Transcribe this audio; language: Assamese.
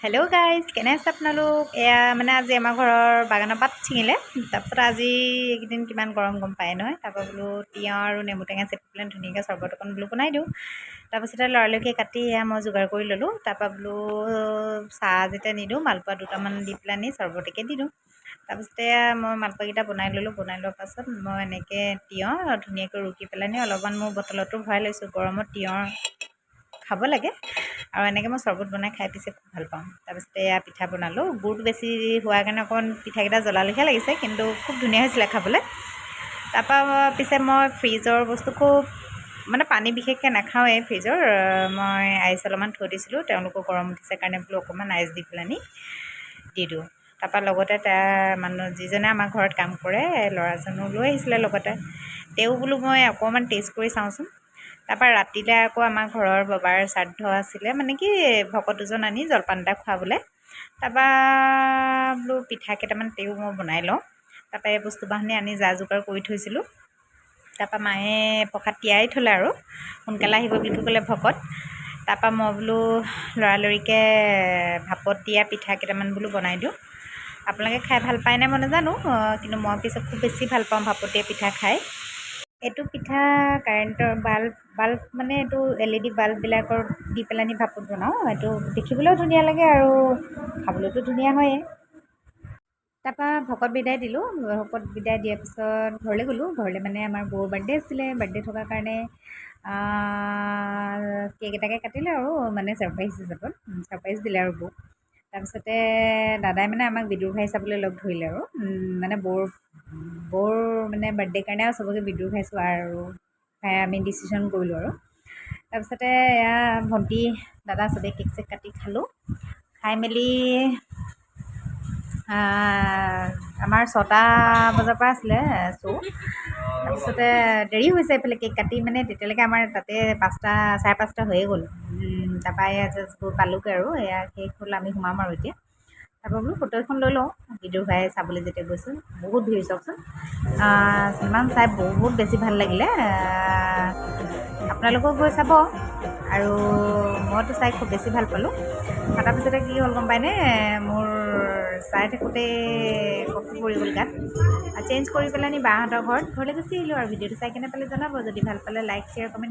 হেল্ল' গাইজ কেনে আছে আপোনালোক? এয়া মানে আজি আমাৰ ঘৰৰ বাগানৰ পাত ছিঙিলে। তাৰপিছত আজি এইকেইদিন কিমান গৰম গম পায় নহয়। তাৰপৰা বোলো তিয়ঁহ আৰু নেমু টেঙা চেপি পেলাই ধুনীয়াকৈ চৰ্বত অকণ বোলো বনাই দিওঁ। তাৰপিছতে লৰালৰিকৈ কাটি এয়া মই যোগাৰ কৰি ল'লোঁ। তাৰপৰা বোলো চাহ যেতিয়া নিদিওঁ মালপোৱা দুটামান দি পেলাই নি চৰ্বতকে দি দিওঁ। তাৰপিছতে মই মালপোৱাকেইটা বনাই ল'লোঁ। বনাই লোৱাৰ পাছত মই এনেকৈ তিয়ঁহ ধুনীয়াকৈ ৰুকি পেলাই নি অলপমান মোৰ বটলতো ভৰাই লৈছোঁ। গৰমত তিয়ঁহ খাব লাগে। আৰু এনেকৈ মই চৰ্বত বনাই খাই পিছে খুব ভাল পাওঁ। তাৰপিছতে এয়া পিঠা বনালোঁ। গুড়টো বেছি হোৱাৰ কাৰণে অকণমান পিঠাকেইটা জ্বলা লেখীয়া লাগিছে কিন্তু খুব ধুনীয়া হৈছিলে খাবলৈ। তাৰপৰা পিছে মই ফ্ৰিজৰ বস্তু খুব মানে পানী বিশেষকৈ নাখাওঁৱেই ফ্ৰিজৰ। মই আইচ অলপমান থৈ দিছিলোঁ তেওঁলোকৰ গৰম উঠিছে কাৰণে বোলো অকণমান আইচ দি পেলাই নি দি দিওঁ। তাৰপৰা লগতে তাৰ মানুহ যিজনে আমাৰ ঘৰত কাম কৰে ল'ৰাজনো লৈ আহিছিলে লগতে। তেওঁ বোলো মই অকণমান টেষ্ট কৰি চাওঁচোন। তাৰপৰা ৰাতিলৈ আকৌ আমাৰ ঘৰৰ বাবাৰ শ্ৰাদ্ধ আছিলে মানে কি ভকত দুজন আনি জলপান এটা খুৱাবলৈ। তাৰপৰা বোলো পিঠা কেইটামান তেও মই বনাই লওঁ। তাৰপৰা এই বস্তু বাহানি আনি যা যোগাৰ কৰি থৈছিলোঁ। তাৰপৰা মায়ে প্ৰসাদ তিয়াই থ'লে আৰু সোনকালে আহিব বুলি ক'লে ভকত। তাৰপৰা মই বোলো লৰালৰিকৈ ভাপত দিয়া পিঠা কেইটামান বোলো বনাই দিওঁ। আপোনালোকে খাই ভাল পায়নে মই নাজানো কিন্তু মই পিছত খুব বেছি ভাল পাওঁ ভাপত দিয়া পিঠা খাই। এইটো পিঠা কাৰেণ্টৰ বাল্ব বাল্ব মানে এইটো এল ই ডি বাল্ববিলাকৰ দি পেলানি ভাপত বনাওঁ। এইটো দেখিবলৈও ধুনীয়া লাগে আৰু খাবলৈতো ধুনীয়া হয়েই। তাৰপৰা ভকত বিদায় দিলোঁ। ভকত বিদায় দিয়াৰ পিছত ঘৰলৈ গ'লোঁ। ঘৰলৈ মানে আমাৰ বৌৰ বাৰ্থডে আছিলে। বাৰ্থডে থকাৰ কাৰণে কেক এটাকে কাটিলে আৰু মানে ছাৰপ্ৰাইজ হিচাপত ছাৰপ্ৰাইজ দিলে আৰু বৌক। তাৰপিছতে দাদাই মানে আমাক বিদুৰ ভাই চাবলৈ লগ ধৰিলে আৰু। মানে বৌৰ বৌৰ মানে বাৰ্থডে কাৰণে আৰু চবকে বিদুৰ চোৱা আৰু আমি ডিচিশ্যন কৰিলোঁ আৰু। তাৰপিছতে এয়া ভণ্টি দাদা চবেই কেক চেক কাটি খালোঁ। খাই মেলি আমাৰ ছটা বজাৰ পৰা আছিলে শ্ব' তাৰপিছতে দেৰি হৈছে এইফালে কেক কাটি মানে তেতিয়ালৈকে আমাৰ তাতে পাঁচটা চাৰে পাঁচটা হৈয়ে গ'ল। তাৰপৰা এয়া জাষ্ট গৈ পালোঁগৈ আৰু এয়া শেষ হ'ল আমি সোমাম আৰু এতিয়া। তাৰপৰা বোলো ফটো এখন লৈ লওঁ। বিদুৰ ভাই চাবলৈ যেতিয়া গৈছোঁ বহুত ভিৰ চাওকচোন। চিনেমাখন চাই বহুত বেছি ভাল লাগিলে। আপোনালোকেও গৈ চাব। আৰু মইতো চাই খুব বেছি ভাল পালোঁ। তাৰপিছতে কি হ'ল গম পায়নে মোৰ চাই থাকোঁতে কফি পৰি গ'ল গাত। চেঞ্জ কৰি পেলাই নি বাহঁতৰ ঘৰত। ঘৰলৈ গুচি আহিলোঁ আৰু ভিডিঅ'টো চাই কেনে পালে জনাব। যদি ভাল পালে লাইক শ্বেয়াৰ কমেণ্ট